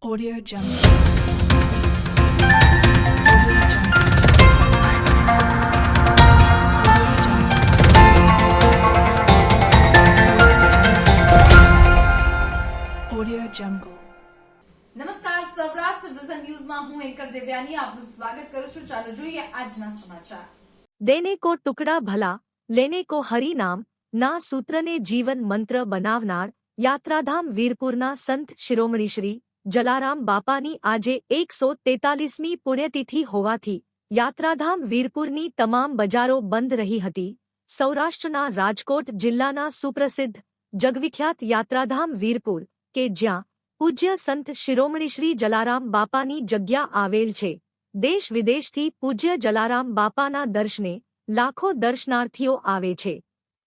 Audio Jungle. Audio Jungle. Audio Jungle. નમસ્કાર Saurashtra vision ન્યૂઝમાં હું એન્કર દેવ્યાની આપનું સ્વાગત કરું છું ચાલો જોઈએ આજના સમાચાર દેને કો ટુકડા ભલા લેને કો હરિ નામ ના સૂત્રને જીવન મંત્ર બનાવનાર યાત્રાધામ વીરપુરના સંત શિરોમણી શ્રી જલારામ બાપાની આજે એકસો તેતાલીસમી પુણ્યતિથિ હોવાથી યાત્રાધામ વીરપુરની તમામ બજારો બંધ રહી હતી. સૌરાષ્ટ્રના રાજકોટ જિલ્લાના સુપ્રસિદ્ધ જગવિખ્યાત યાત્રાધામ વીરપુર, કે જ્યાં પૂજ્ય સંત શિરોમણી શ્રી જલારામ બાપાની જગ્યા આવેલ છે. દેશ વિદેશથી પૂજ્ય જલારામ બાપાના દર્શને લાખો દર્શનાર્થીઓ આવે છે.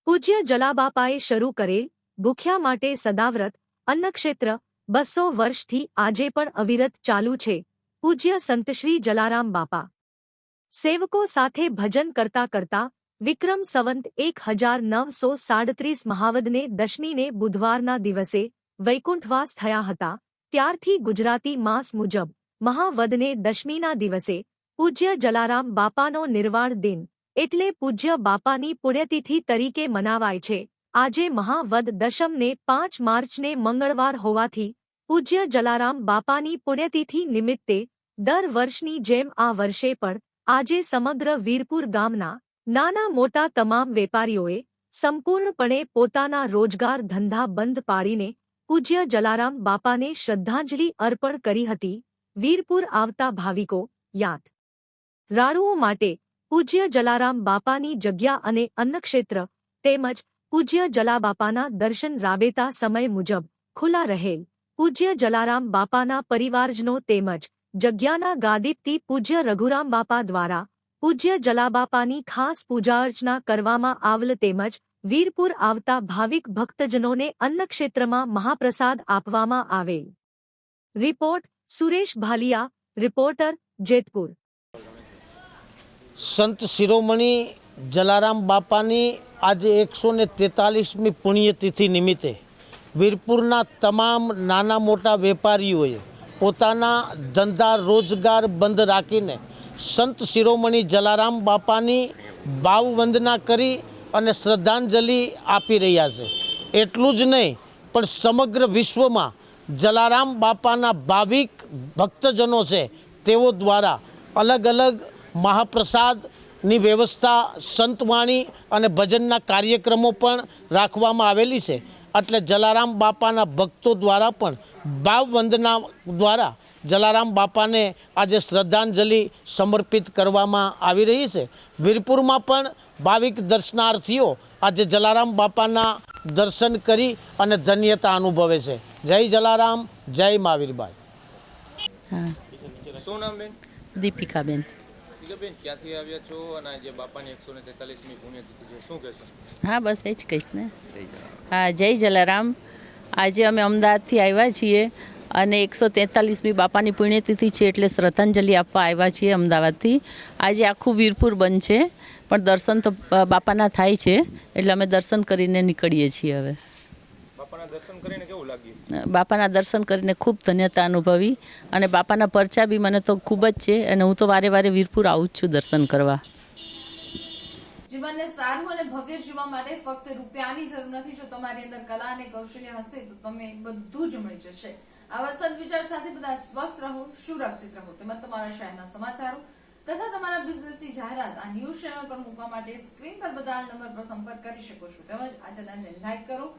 પૂજ્ય જલાબાપાએ શરૂ કરેલ ભૂખ્યા માટે સદાવ્રત અન્નક્ષેત્ર બસો વર્ષથી આજે પણ અવિરત ચાલુ છે. પૂજ્ય સંતશ્રી જલારામ બાપા. સેવકો સાથે ભજન કરતા કરતા વિક્રમ સંવંત એક હજાર નવસો સાડત્રીસ મહાવદને દશમીને બુધવારના દિવસે વૈકુંઠવાસ થયા હતા. ત્યારથી ગુજરાતી માસ મુજબ મહાવદને દશમીના દિવસે પૂજ્ય જલારામ બાપાનો નિર્વાણ દિન એટલે પૂજ્ય બાપાની પુણ્યતિથિ તરીકે મનાવાય છે. આજે મહાવદ દશમને પાંચ માર્ચને મંગળવાર હોવાથી પૂજ્ય જલારામ બાપાની પુણ્યતિથિ નિમિત્તે દર વર્ષની જેમ આ વર્ષે પણ આજે સમગ્ર વીરપુર ગામના નાના મોટા તમામ વેપારીઓએ સંપૂર્ણપણે પોતાના રોજગાર ધંધા બંધ પાડીને પૂજ્ય જલારામ બાપાને શ્રદ્ધાંજલિ અર્પણ કરી હતી. વીરપુર આવતા ભાવિકો, યાદ. રાળુઓ માટે પૂજ્ય જલારામ બાપાની જગ્યા અને અન્નક્ષેત્ર તેમજ પૂજ્ય જલાબાપાના દર્શન રાબેતા સમય મુજબ ખુલ્લા રહેલ. પૂજ્ય જલારામ બાપાના પરિવારજનો તેમજ જગ્યાના ગાદીપથી પૂજ્ય રઘુરામ બાપા દ્વારા પૂજ્ય જલાબાપાની ખાસ પૂજા અર્ચના કરવામાં આવલ તેમજ વીરપુર આવતા ભાવિક ભક્તજનોને અન્નક્ષેત્રમાં મહાપ્રસાદ આપવામાં આવે. Report Suresh Bhaliya, reporter Jetpur. સંત શિરોમણી જલારામ બાપાની આજે એકસો ને તેતાલીસમી પુણ્યતિથિ નિમિત્તે વીરપુરના તમામ નાના મોટા વેપારીઓએ પોતાના ધંધા રોજગાર બંધ રાખીને સંત શિરોમણી જલારામ બાપાની ભાવ વંદના કરી અને શ્રદ્ધાંજલિ આપી રહ્યા છે. એટલું જ નહીં, પણ સમગ્ર વિશ્વમાં જલારામ બાપાના ભાવિક ભક્તજનો છે તેઓ દ્વારા અલગ અલગ મહાપ્રસાદની વ્યવસ્થા, સંતવાણી અને ભજનના કાર્યક્રમો પણ રાખવામાં આવેલી છે. એટલે જલારામ બાપાના ભક્તો દ્વારા પણ ભાવ વંદના દ્વારા જલારામ બાપાને આજે શ્રદ્ધાંજલિ સમર્પિત કરવામાં આવી રહી છે. વીરપુરમાં પણ ભાવિક દર્શનાર્થીઓ આજે જલારામ બાપાના દર્શન કરી અને ધન્યતા અનુભવે છે. જય જલારામ જય મહાવીરભાઈ દીપિકાબેન. બેન ક્યાંથી આવ્યા છો? અને આજે બાપાની એકસો ને તેતાલીસમી પુણ્યતિથિ છે શું કહેશો? હા બસ એ જ કહીશ ને. હા જય જલારામ. આજે અમે અમદાવાદથી આવ્યા છીએ અને એકસો તેતાલીસમી બાપાની પુણ્યતિથિ છે એટલે શ્રદ્ધાંજલિ આપવા આવ્યા છીએ અમદાવાદથી. આજે આખું વીરપુર બંધ છે પણ દર્શન તો બાપાના થાય છે એટલે અમે દર્શન કરીને નીકળીએ છીએ હવે. બાપાના દર્શન કરીને કેવું લાગ્યું? અ, બાપાના દર્શન કરીને ખૂબ ધન્યતા અનુભવી અને બાપાના પરચા બી મને તો ખૂબ જ છે અને હું તો વારે વારે વીરપુર આવું જ છું દર્શન કરવા. જીવનને સારું અને ભવ્ય જીવવા માટે ફક્ત રૂપિયાની જરૂર નથી. જો તમારી અંદર કલા અને કૌશલ્ય હશે તો તમે બધું જ મળી જશે. આવા સદવિચાર સાથે બધા સ્વસ્થ રહો સુરક્ષિત રહો. તેમજ તમારા શહેરના સમાચારો તથા તમારા બિઝનેસની જાહેરાત આ ન્યૂઝ ચેનલ પર મૂકવા માટે સ્ક્રીન પર બધા નંબર પર સંપર્ક કરી શકો છો. તેમજ આ ચેનલને લાઈક કરો